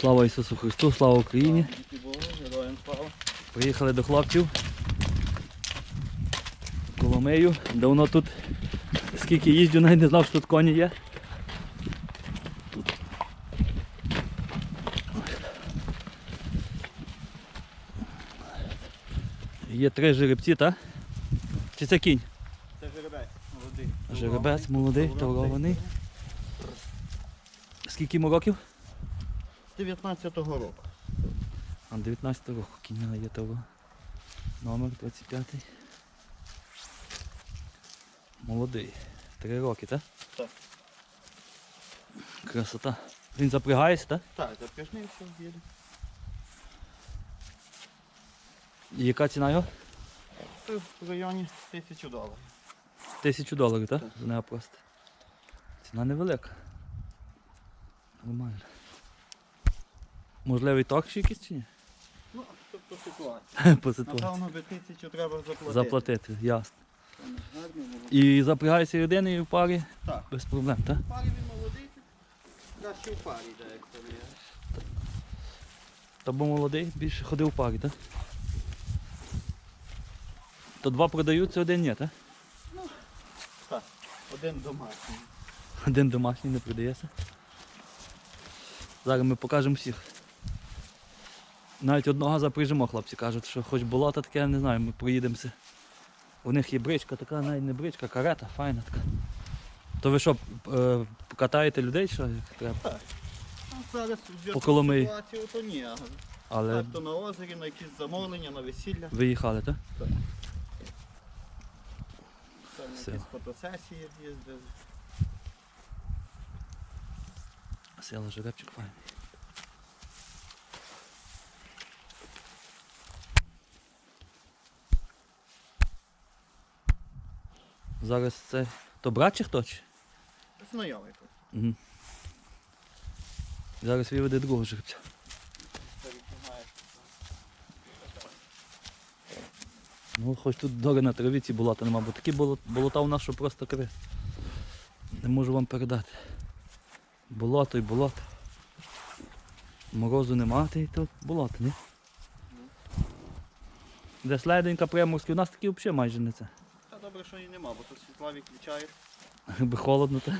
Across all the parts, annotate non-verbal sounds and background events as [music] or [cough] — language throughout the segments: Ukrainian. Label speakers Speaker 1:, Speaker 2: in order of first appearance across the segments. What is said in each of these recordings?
Speaker 1: Слава Ісусу Христу, слава Україні. Приїхали до хлопців. Коломию. Давно тут скільки їздю, навіть не знав, що тут коні є. Є три жеребці, так? Чи це кінь?
Speaker 2: Це жеребець, молодий.
Speaker 1: Жеребець молодий, таврований. Скільки йому років?
Speaker 2: 19-го року.
Speaker 1: А 19 року кінь є того. Номер 25. Молодий. Три роки, так?
Speaker 2: Так.
Speaker 1: Красота. Він запрягається, так?
Speaker 2: Так, запряжний все їде.
Speaker 1: І яка ціна його?
Speaker 2: В районі 1000 доларів.
Speaker 1: Тисячу доларів, так?
Speaker 2: Так.
Speaker 1: За нього просто. Ціна невелика. Нормально. Можливий торг ще якийсь чи ні?
Speaker 2: Ну, тобто ситуація. [laughs]
Speaker 1: По ситуації.
Speaker 2: Напевно, би тисячу треба заплатити.
Speaker 1: Заплатити, ясно. І запрягається єдиний в парі
Speaker 2: Так.
Speaker 1: без проблем, так?
Speaker 2: В парі він молодий, краще в парі йде, як то є.
Speaker 1: Та бо молодий, більше ходив в парі, так? То два продаються, один ні, так?
Speaker 2: Так, один домашній.
Speaker 1: Один домашній не продається. Зараз ми покажемо всіх. Навіть одного запряжемо, хлопці кажуть, що хоч болото таке, не знаю, ми проїдемося. У них є бричка така, навіть не бричка, карета, файна така. То ви що, е, катаєте людей, що як треба?
Speaker 2: Ну, зараз
Speaker 1: По Коломиї.
Speaker 2: ситуацією, то ні. а
Speaker 1: Але
Speaker 2: Так, то на озері, на якісь замовлення, на весілля.
Speaker 1: виїхали, так?
Speaker 2: Там на
Speaker 1: Все.
Speaker 2: якісь фотосесії їздили.
Speaker 1: Села жеребчик файний. Зараз це. То брат чи хто? Чи?
Speaker 2: Знайомий просто.
Speaker 1: Угу. Зараз виведе другого жеребця. Ну, хоч тут дори на травіці болота нема, бо такі болота у нас, що просто кри. Не можу вам передати. Болото і болото. Морозу нема, та й тут болото, ні? Де следенька приморський, у нас такі взагалі майже не це.
Speaker 2: Добре, що і нема, бо тут світла відключають.
Speaker 1: Якби холодно, то.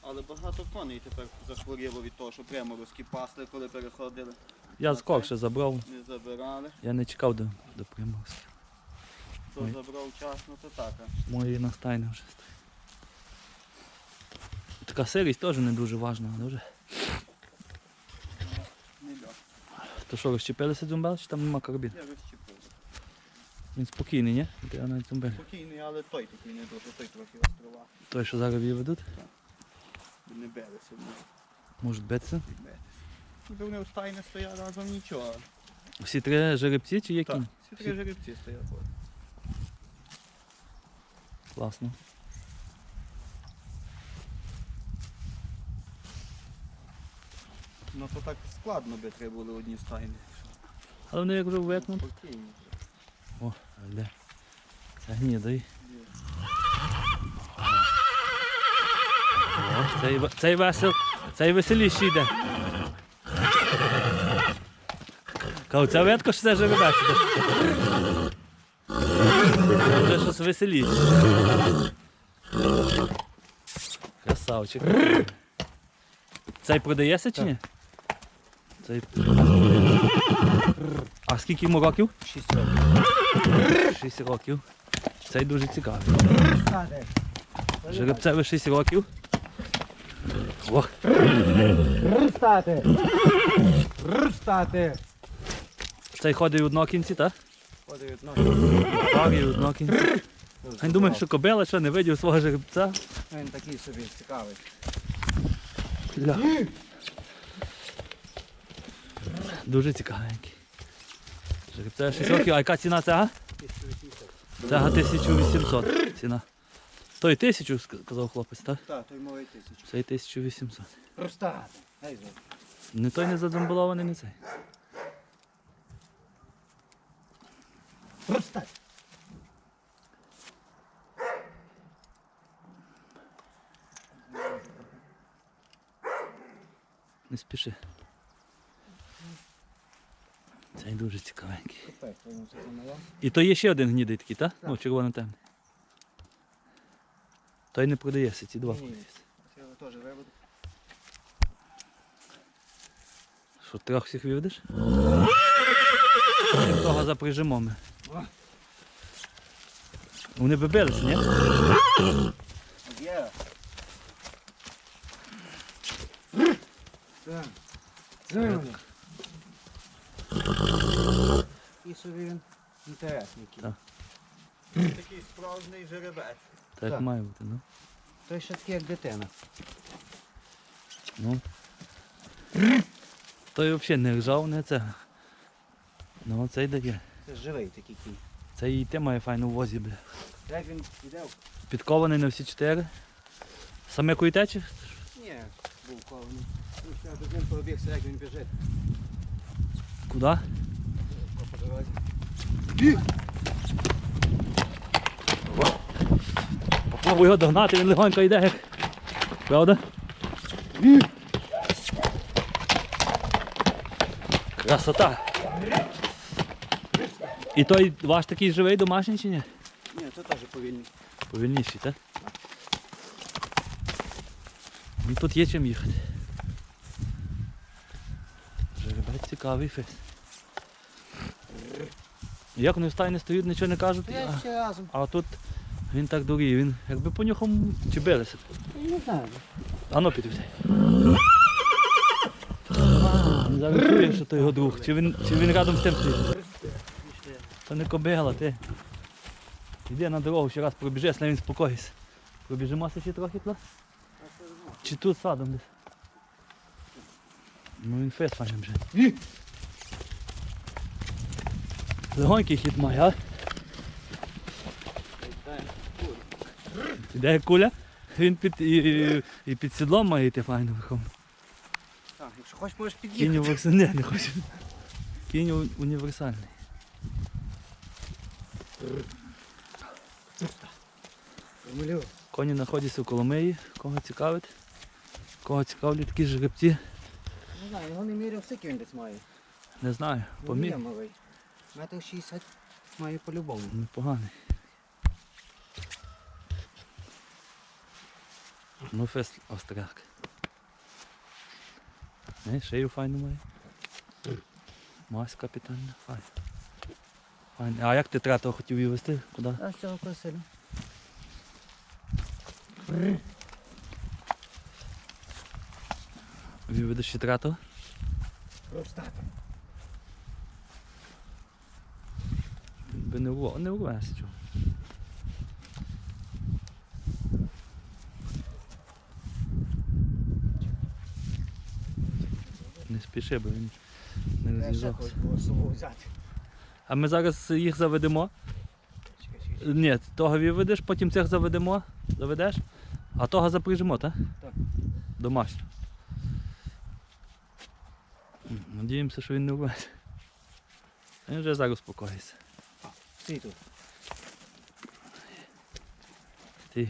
Speaker 2: Але багато коней тепер захворіло від того, що прямо розкіпасли, коли переходили.
Speaker 1: Я скорше забрав,
Speaker 2: Не забирали.
Speaker 1: я не чекав до, до приморських.
Speaker 2: Хто
Speaker 1: Ой.
Speaker 2: забрав вчасно, то так.
Speaker 1: Мої настайне вже стоїть. Така сирість теж не дуже важна, вже.
Speaker 2: Не льох.
Speaker 1: То що, розчепилися дзюмбел, чи там нема карабіну?
Speaker 2: Я.
Speaker 1: Він спокійний, ні? Я навіть.
Speaker 2: Спокійний, але той такий не дуже, той трохи острова.
Speaker 1: Той, що зараз її ведуть,
Speaker 2: Не береся, не
Speaker 1: можуть битися.
Speaker 2: битися. Ну, Вони в стайні стоять разом нічого.
Speaker 1: Всі три жеребці чи є
Speaker 2: Так, всі три жеребці стоять.
Speaker 1: Класно.
Speaker 2: Ну то так складно би треба були одні стайні.
Speaker 1: Але вони як вже витнуть.
Speaker 2: Спокійні.
Speaker 1: О, йде. Це гнідай. О, цей, цей весел, цей веселіший йде. Кажу, це ветко, що це іде? Це вже щось веселіше. Красавчик. Цей продається чи ні? Цей. А скільки йому років?
Speaker 2: Шість років.
Speaker 1: 6 років. Цей дуже цікавий. Жеребцеве 6 років. Ох,
Speaker 3: Рстати! Рстати!
Speaker 1: цей ходить в однокінці, так?
Speaker 2: Ходить ну,
Speaker 1: Парі в однокінці. Він думає, що кобила, що не видів свого жеребця.
Speaker 3: Він такий собі цікавий.
Speaker 1: Ля. Дуже цікавенький. Жеребцеве 6 років. А яка ціна ця? Це 1800 ціна. Той 1000, сказав хлопець, так?
Speaker 2: Так, той мовий тисячу.
Speaker 1: Цей 1800.
Speaker 3: Рстати! Ей.
Speaker 1: Не той не задзомбалований, не цей.
Speaker 3: Рстати!
Speaker 1: Не спіши. Цей дуже цікавенький. І то є ще один гнідий такий, так? Ну, червоно-темний. Той не продається, ці два. Продаються. Що, трьох всіх виведеш? Того запряжемо ми. Вони би билися, ні?
Speaker 3: Так. І собі він інтересний.
Speaker 1: Так.
Speaker 2: Такий справжній жеребець.
Speaker 1: Так, як
Speaker 3: Так.
Speaker 1: має бути, ну.
Speaker 3: Той ще такий, як дитина.
Speaker 1: ну. Той взагалі не ржав, не це. Ну, цей дає.
Speaker 3: Це живий такий кінь.
Speaker 1: Цей і те має файну в возі, бля.
Speaker 3: Як він іде?
Speaker 1: Підкований на всі чотири. Саме куєте чи?
Speaker 3: Ні, був кований. Ну, що, я тут ним пробігся, як він біжить.
Speaker 1: Куди?
Speaker 3: По.
Speaker 1: Попробуй його догнати, він легонько йде. як. Правда? Красота. І той ваш такий живий домашній чи ні?
Speaker 3: Ні, це теж повільний.
Speaker 1: Повільніший, так? Ну тут є чим їхати. Жеребець цікавий фес. Як вони в стайні стоять, нічого не кажуть.
Speaker 3: Я ще разом.
Speaker 1: а тут він так дуріє, він якби по нього чи билися.
Speaker 3: Не знаю.
Speaker 1: А ну підвідай. Він зараз чує, що то його друг. Чи він, чи він рядом з тим стоїть? То не кобила, ти. Іди на дорогу, ще раз пробіжи, якщо він спокоїться. Пробіжимося ще трохи туди? Чи тут садом десь? Ну він фест файний вже. Легонький хід має, а? Іде куля, він під, і, і, і під сідлом має йти файно верхом.
Speaker 3: Так, якщо хочеш, можеш під'їхати.
Speaker 1: Кінь універсальний, не хочу. Кінь універсальний. Коні знаходяться в Коломиї, кого цікавить. Кого цікавлять такі жеребці,
Speaker 3: Не знаю, його не міряв, скільки він десь має.
Speaker 1: не знаю, помір.
Speaker 3: є малий. Метр 60 має по-любому.
Speaker 1: Непоганий. Ну, фест австріак. Не, шею файну має. Мась капітальна, файна. Файна. А як ти третого хотів її вести? Куди?
Speaker 3: А з цього красиво.
Speaker 1: Виведеш ще третого?
Speaker 3: Простати.
Speaker 1: Би не урвав, не урвався чого. Не спіши, бо він не роз'їжджався. А ми зараз їх заведемо. Ні, того виведеш, потім цих заведемо, заведеш, а того запряжемо, так?
Speaker 3: Так.
Speaker 1: Домашньо. Надіємося, що він не урветься. Він вже зараз успокоїться.
Speaker 3: Стій тут.
Speaker 1: Ти.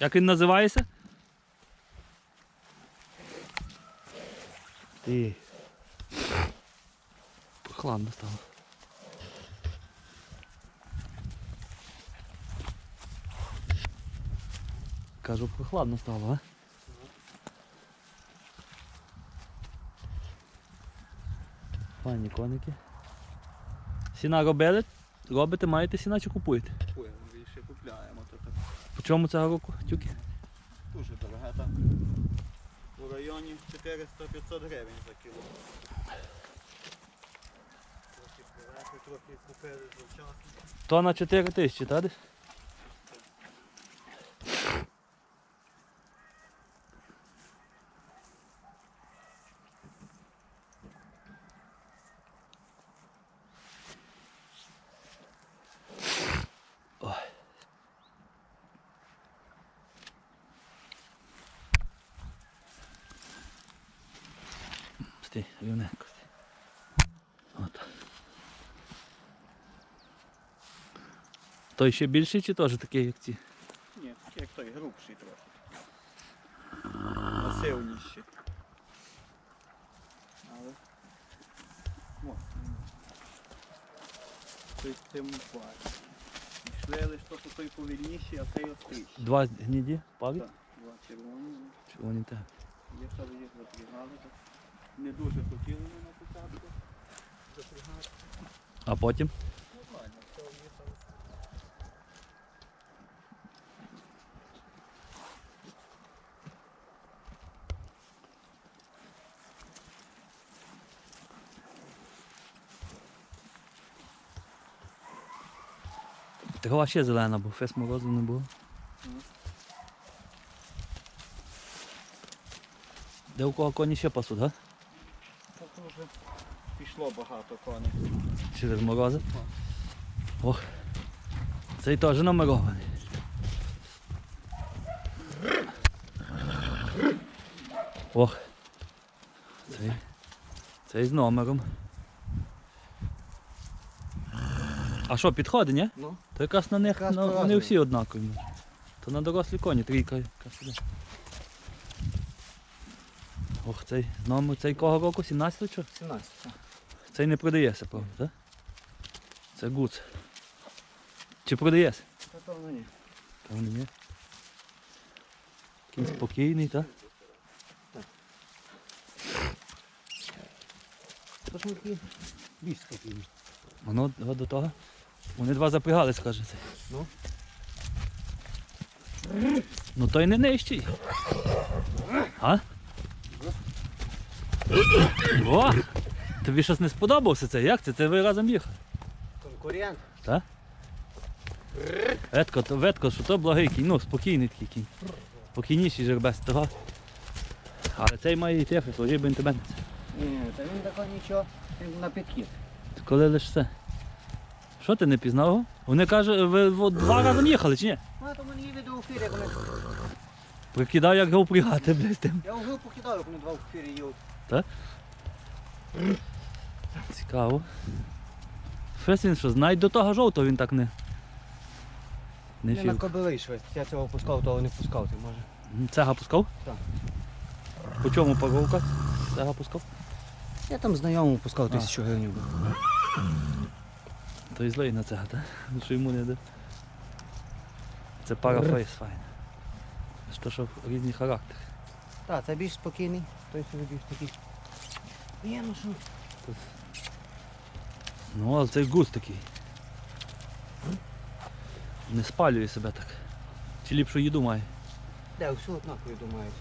Speaker 1: Як він називається? Ти. Прохладно стало. Кажу, прохладно стало, а? Файні коники. Сіна робили? Робите, маєте сіна чи купуєте?
Speaker 2: Купуємо, більше купляємо. То так
Speaker 1: По чому цього року тюки?
Speaker 2: дуже дорога. там. У районі 400-500 гривень за кіло. Трохи привезли, трохи купили завчасно.
Speaker 1: То на 4 тисячі, так? десь? Стій, рівненько. От. Той ще більший чи теж такий, як ці?
Speaker 2: Ні, як той, грубший трохи. Масивніший. Але. Той з цим парі. Йшли лише то, що той повільніший, а цей остріший.
Speaker 1: Два гніді, парі?
Speaker 2: Так, два червоні.
Speaker 1: Червоні те.
Speaker 2: Їхали їх запрягали. так. Не дуже хотіли ми на початку. Запрягати.
Speaker 1: А потім?
Speaker 2: Нормально, все.
Speaker 1: Трава ще зелена, бо фес морозу не було. Де у кого коні ще пасуть, га?
Speaker 2: Пішло багато коней.
Speaker 1: Через морози. Ох. Цей теж номерований. Ох. Цей. Цей з номером. А що, підходить, ні?
Speaker 2: Ну,
Speaker 1: То якраз на них
Speaker 3: Якраз
Speaker 1: на, вони всі однакові. То на дорослі коні трійка якраз іде. Ох, цей номер, цей кого року? 17 чи?
Speaker 3: 17. так.
Speaker 1: Цей не продається, правда, так? Це гуц. Чи продається?
Speaker 3: Та то воно ні.
Speaker 1: Певно, ні. Кінь спокійний, так?
Speaker 3: Такі більш спокійні.
Speaker 1: Воно до того. Вони два запрягали, скаже цей.
Speaker 3: Ну?
Speaker 1: Ну той не нижчий. А? О! Тобі щось не сподобався це? Як це? Це ви разом їхали?
Speaker 3: Конкурент.
Speaker 1: Так? Ветко, то ветко, що то благий кінь, ну спокійний такий кінь. Спокійніший жербець того. Але цей має йти, служив би тебе.
Speaker 3: Ні, та він такого нічого, він на підхід.
Speaker 1: Коли лише це. Що ти не пізнав? його? Вони кажуть, ви, ви два рази їхали чи ні?
Speaker 3: Ну, то мені відео в ефірі, як вони...
Speaker 1: Прикидав, як його впрягати, блядь, з тим.
Speaker 3: Я вже покидав, як вони два в ефірі їли.
Speaker 1: Цікаво. Фес він що, знає до того жовтого він так не. Не
Speaker 3: Не на
Speaker 1: фіг.
Speaker 3: кобили. Я цього пускав, того не пускав, ти може.
Speaker 1: Цега пускав?
Speaker 3: Так.
Speaker 1: По чому паровка? Цега пускав?
Speaker 3: Я там знайомому пускав тисячу гривень.
Speaker 1: То і злий на цега, так? Що йому не йде. Це пара фейс файна. Що, що різні характери.
Speaker 3: Так, це більш спокійний, той собі більш такий. Ні, ну що?
Speaker 1: Ну, але цей густ такий. Не спалює себе так. Чи ліпшу їду має.
Speaker 3: Де, все однаково думають.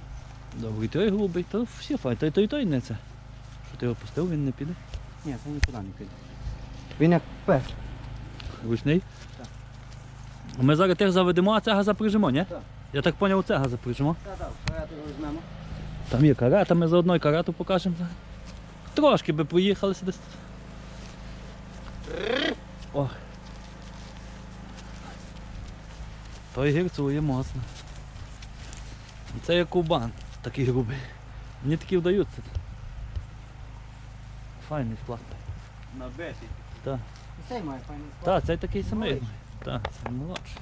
Speaker 1: Добре, і той голубий, то всі файні. Той, той, той не це. Що ти його пустив, він не піде.
Speaker 3: Ні, це нікуди не піде. Він як пес.
Speaker 1: Ручний?
Speaker 3: Так.
Speaker 1: Ми зараз тих заведемо, а цега запряжемо, ні?
Speaker 3: Так.
Speaker 1: Я так зрозумів, цега запряжемо.
Speaker 3: Так, так, його візьмемо.
Speaker 1: Там є карета, ми заодно і карету покажемо. Трошки би проїхалися десь. Ох. Той гірцує моцно. Це як кубан, такий грубий. Мені такі вдаються. Файний склад.
Speaker 2: На бесі.
Speaker 1: Так,
Speaker 3: цей має файний склад.
Speaker 1: так, цей такий самий. Так, це молодший.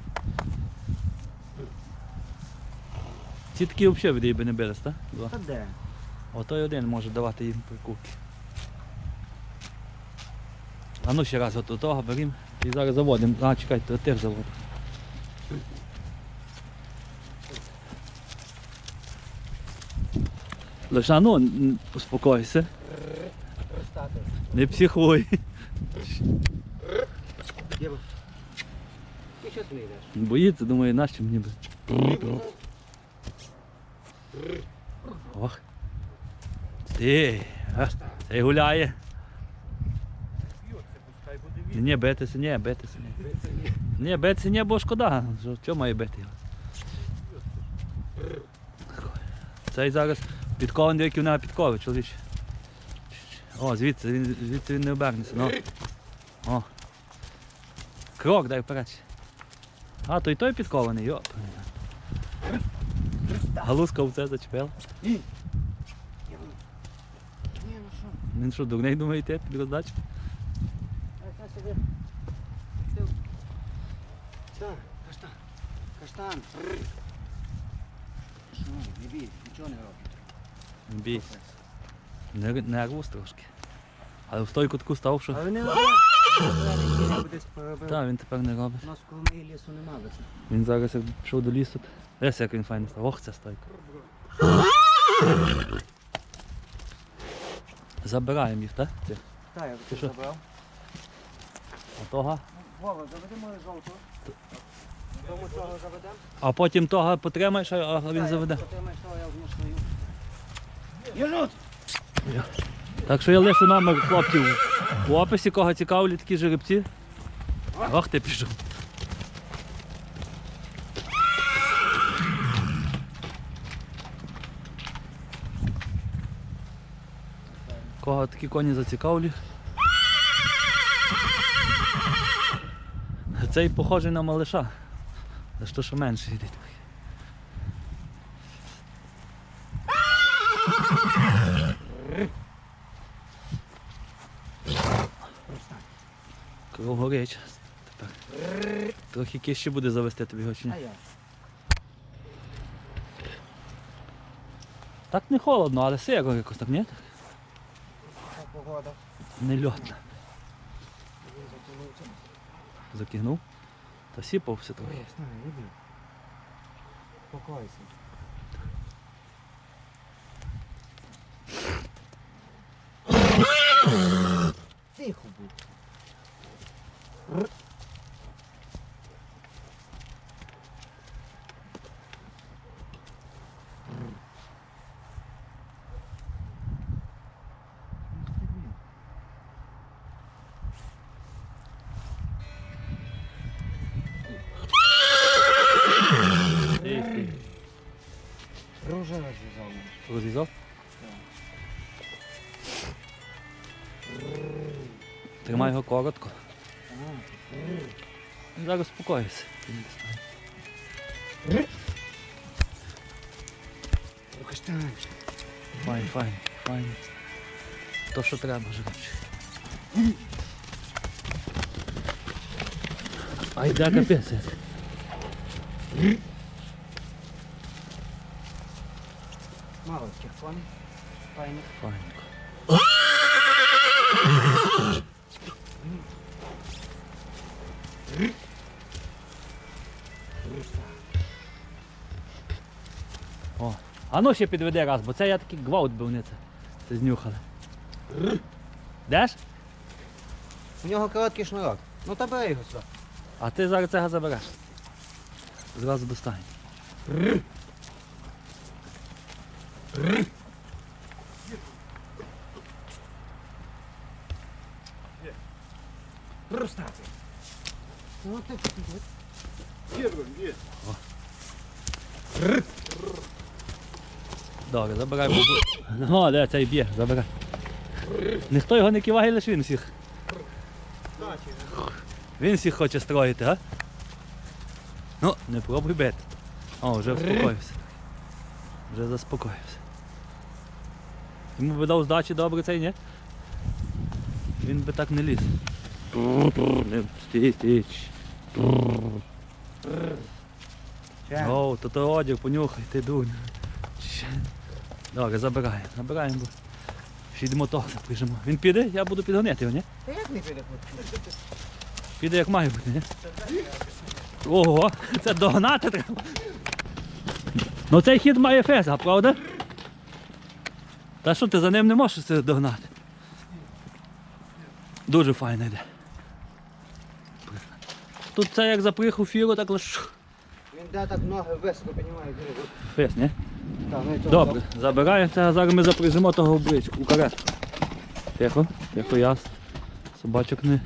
Speaker 1: Ці такі взагалі від її би не бились, так? Два.
Speaker 3: Та де?
Speaker 1: Отой один може давати їм прикупки. А ну ще раз от того беремо і зараз заводимо. А, чекайте, теж заводимо. Лише ну, успокойся, не психуй.
Speaker 3: Ти що ти?
Speaker 1: Боїться, думає, нащо мені би. Ох. А, цей гуляє. Ні, битися, ні, битися, ні. Ні, битися, ні, бо шкода. Чого має бити його? Цей зараз підкований, який в нього підкови, чоловіче. О, звідси, він, звідси він не обернеться. Ну. О. Крок дай вперед. А, то й той підкований, йоп. Галузка в це зачепила.
Speaker 3: Що?
Speaker 1: Він що, дурний думає йти під роздачу?
Speaker 3: Так, каштан. Каштан. Не бій, нічого не робить.
Speaker 1: Бій. Нер- Нервус трошки. Але в стойку таку став, що.
Speaker 3: Але не. [laughs]
Speaker 1: Так, він тепер не робить.
Speaker 3: У нас кроме лісу нема вже.
Speaker 1: Він зараз як пішов до лісу. Десь як він файний став. Ох, це стойка. [laughs] Забираємо їх, так?
Speaker 3: Так, я вже забрав.
Speaker 1: Отого.
Speaker 3: Вова, заведи мою жовту. Тому цього заведемо.
Speaker 1: А потім того потримаєш, а він заведе.
Speaker 3: Потримай, що я вмію свою. Єжут!
Speaker 1: Так що я лишу номер хлопців в описі, кого цікавлять такі жеребці. Ох ти пішов. Кого такі коні зацікавлять. Цей похожий на малиша. За що що менше йде. Кругоріч. Тепер. Трохи кище буде завести тобі його? Так не холодно, але сиро якось так, ні?
Speaker 3: Така погода.
Speaker 1: Не льотно.
Speaker 3: Він.
Speaker 1: Закигнув. Та сіпався трохи.
Speaker 3: Спокойся. Тихо будь.
Speaker 1: Тримай його коротко. Він Зараз спокоїться. Файн, файн, файн. То, що треба, жеребчик. Ай, да, капець.
Speaker 3: Мало таких коней. Файних.
Speaker 1: О, а ну ще підведи раз, бо це я такий гвалт був не це. Це знюхали. Деш?
Speaker 3: У нього короткий шнурок. Ну та бери його сюди.
Speaker 1: А ти зараз цього забереш. Зразу достань.
Speaker 3: Рустати. Ну ти тут.
Speaker 2: Є, є.
Speaker 1: Добре, забирай бубу. О, де цей б'є, забирай. Ніхто його не киває, лише він всіх. Він всіх хоче строїти, а? Ну, не пробуй бити. О, вже успокоївся. Вже заспокоївся. Йому би дав здачі добре цей, ні? Він би так не ліз. Не стій, стій. О, то то одяг, понюхай, ти дунь. Добре, забираємо, забираємо. бо Ще йдемо того запишемо. Він піде, я буду підгонити його, ні?
Speaker 3: Та як не піде?
Speaker 1: Піде як має бути, ні? Ого, це догнати треба. Ну цей хід має феса, правда? Та що ти за ним не можеш це догнати? Дуже файно йде. Тут це як заприхав фіру, так лише
Speaker 3: Він де так ноги високо піднімає.
Speaker 1: фес, ні? Добре, забираємося, а зараз ми запряжемо того в бричку, у каретку. Тихо, тихо, яс. Собачок не,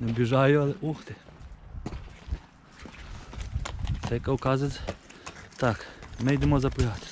Speaker 1: не обіжаю, але ух ти. Цей кавказець. Так, ми йдемо запрягатися.